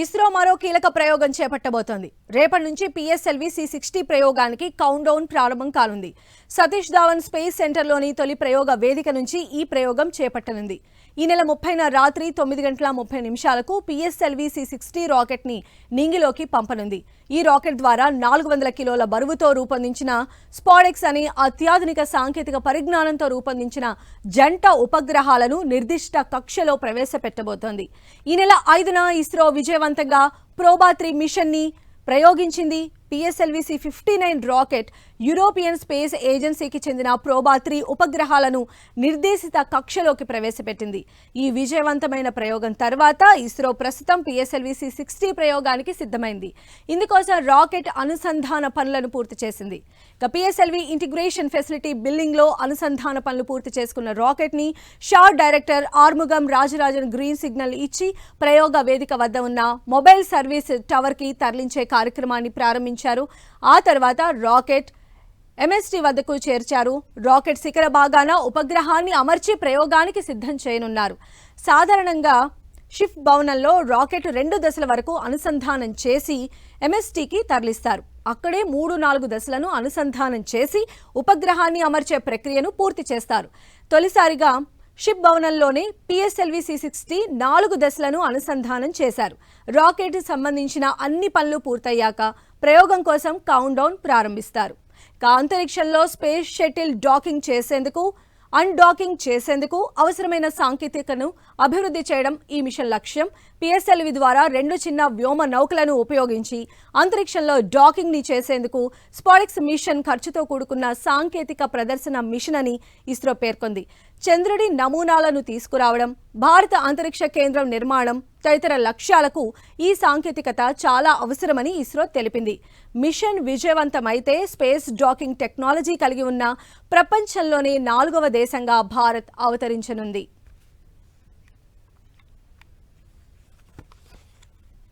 ఇస్రో మరో కీలక ప్రయోగం చేపట్టబోతోంది. రేపటి నుంచి పిఎస్ఎల్వి సి సిక్స్టీ ప్రయోగానికి కౌంట్ డౌన్ ప్రారంభం కానుంది. సతీష్ ధావన్ స్పేస్ సెంటర్లోని తొలి ప్రయోగ వేదిక నుంచి ఈ ప్రయోగం చేపట్టనుంది. ఈ నెల ముప్పైన రాత్రి తొమ్మిది గంటల ముప్పై నిమిషాలకు పిఎస్ఎల్వి సి సిక్స్టీ రాకెట్ని నింగిలోకి పంపనుంది. ఈ రాకెట్ ద్వారా నాలుగు వందల కిలోల బరువుతో రూపొందించిన స్పాడెక్స్ అనే అత్యాధునిక సాంకేతిక పరిజ్ఞానంతో రూపొందించిన జంట ఉపగ్రహాలను నిర్దిష్ట కక్షలో ప్రవేశపెట్టబోతోంది. ఈ నెల ఐదున ఇస్రో విజయవంతంగా ప్రోబా త్రీ మిషన్ని ప్రయోగించింది. PSLV C fifty nine rocket European space ఏజెన్సీకి చెందిన ప్రోబా త్రీ ఉపగ్రహాలను నిర్దేశిత కక్షలోకి ప్రవేశపెట్టింది. ఈ విజయవంతమైన ప్రయోగం తర్వాత ఇస్రో ప్రస్తుతం పిఎస్ఎల్విసి సిక్స్టీ ప్రయోగానికి సిద్ధమైంది. ఇందుకోసం రాకెట్ అనుసంధాన పనులను పూర్తి చేసింది. ఇక పిఎస్ఎల్వి ఇంటిగ్రేషన్ ఫెసిలిటీ బిల్డింగ్లో అనుసంధాన పనులు పూర్తి చేసుకున్న రాకెట్ని SHAR director Arumugam Rajarajan green signal ఇచ్చి ప్రయోగ వేదిక వద్ద ఉన్న మొబైల్ సర్వీస్ టవర్కి తరలించే కార్యక్రమాన్ని ప్రారంభించారు. ఆ తర్వాత రాకెట్ ఎంఎస్టీ వద్దకు చేర్చారు. రాకెట్ శిఖర భాగాన ఉపగ్రహాన్ని అమర్చి ప్రయోగానికి సిద్ధం చేయనున్నారు. సాధారణంగా షిఫ్ట్ భవనంలో రాకెట్ రెండు దశల వరకు అనుసంధానం చేసి ఎంఎస్టీకి తరలిస్తారు. అక్కడే మూడు నాలుగు దశలను అనుసంధానం చేసి ఉపగ్రహాన్ని అమర్చే ప్రక్రియను పూర్తి చేస్తారు. తొలిసారిగా షిప్ భవనంలోనే పిఎస్ఎల్వి సి సిక్స్టీ నాలుగు దశలను అనుసంధానం చేశారు. రాకెట్ సంబంధించిన అన్ని పనులు పూర్తయ్యాక ప్రయోగం కోసం కౌంట్ డౌన్ ప్రారంభిస్తారు. ఇక అంతరిక్షంలో స్పేస్ షటిల్ డాకింగ్ చేసేందుకు అన్డాకింగ్ చేసేందుకు అవసరమైన సాంకేతికను అభివృద్ధి చేయడం ఈ మిషన్ లక్ష్యం. పిఎస్ఎల్వి ద్వారా రెండు చిన్న వ్యోమ నౌకలను ఉపయోగించి అంతరిక్షంలో డాకింగ్ని చేసేందుకు స్పాడిక్స్ మిషన్ ఖర్చుతో కూడుకున్న సాంకేతిక ప్రదర్శన మిషన్ అని ఇస్రో పేర్కొంది. చంద్రుడి నమూనాలను తీసుకురావడం భారత అంతరిక్ష కేంద్రం నిర్మాణం తదితర లక్ష్యాలకు ఈ సాంకేతికత చాలా అవసరమని ఇస్రో తెలిపింది. మిషన్ విజయవంతమైతే స్పేస్ డాకింగ్ టెక్నాలజీ కలిగి ఉన్న ప్రపంచంలోనే నాలుగవ దేశంగా భారత్ అవతరించనుంది.